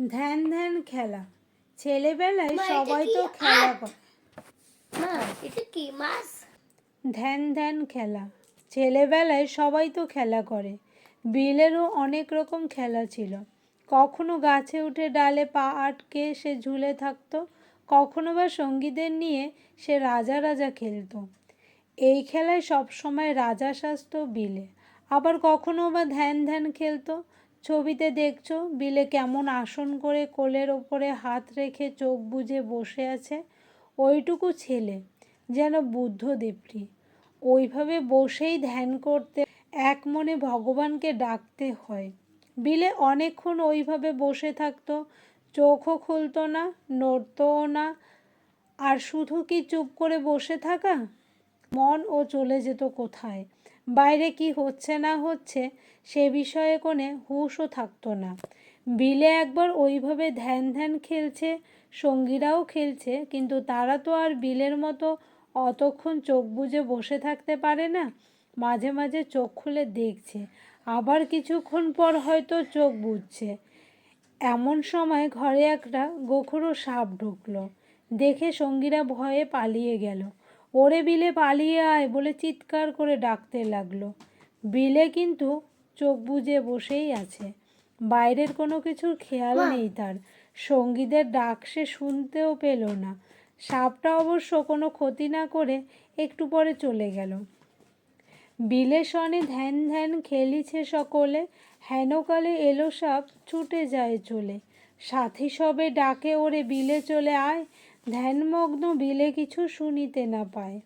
ধ্যান ধ্যান খেলা। ছেলেবেলায় সবাই তো খেলা করে মা এটা কি মাছ? ধ্যান ধ্যান খেলা। ছেলেবেলায় সবাই তো খেলা করে। বিলেরও অনেক রকম খেলা ছিল। কখনো গাছে উঠে ডালে পা আটকে সে ঝুলে থাকতো কখনো বা সঙ্গীদের নিয়ে সে রাজা রাজা খেলতো। এই খেলায় সবসময় রাজা সাজতো বিলে। আবার কখনো বা ধ্যান ধ্যান খেলতো ছবিতে দেখছ, বিলে কেমন আসন করে কোলের ওপরে হাত রেখে চোখ বুজে বসে আছে ওইটুকু ছেলে, যেন বুদ্ধদেবটি ওইভাবে বসেই ধ্যান করতে এক মনে ভগবানকে ডাকতে হয়। বিলে অনেকক্ষণ ওইভাবে বসে থাকতো, চোখও খুলতো না, নড়তোও না, আর শুধু কি চুপ করে বসে থাকা? মন ও চলে যেত কোথায়? বাইরে কি হচ্ছে না হচ্ছে সে বিষয়ে কোনো হুঁশও থাকতো না। বিলে একবার ওইভাবে ধ্যান ধ্যান খেলছে, সঙ্গীরাও খেলছে, কিন্তু তারা তো আর বিলের মতো অতক্ষণ চোখ বুজে বসে থাকতে পারে না, মাঝে মাঝে চোখ খুলে দেখছে, আবার কিছুক্ষণ পর হয়তো চোখ বুঝছে এমন সময় ঘরে একটা গোখরো সাপ ঢুকলো, দেখে সঙ্গীরা ভয়ে পালিয়ে গেল। ওরে বিলে পালিয়ে আয় বলে চিৎকার করে ডাকতে লাগল। বিলে কিন্তু চোখ বুজে বসেই আছে। বাইরের কোনো কিছুর খেয়াল নেই তার। সঙ্গীদের ডাক সে শুনতেও পেল না। সাপটা অবশ্য কোনো ক্ষতি না করে একটু পরে চলে গেল। বিলে সনে ধ্যান ধ্যান খেলিছে সকলে। হেনকালে এলো সাপ ছুটে যায় চলে। সাথী সবে ডাকে ওরে বিলে চলে আয়। ধ্যানমগ্ন বিলে কিছু শুনিতে না পায়।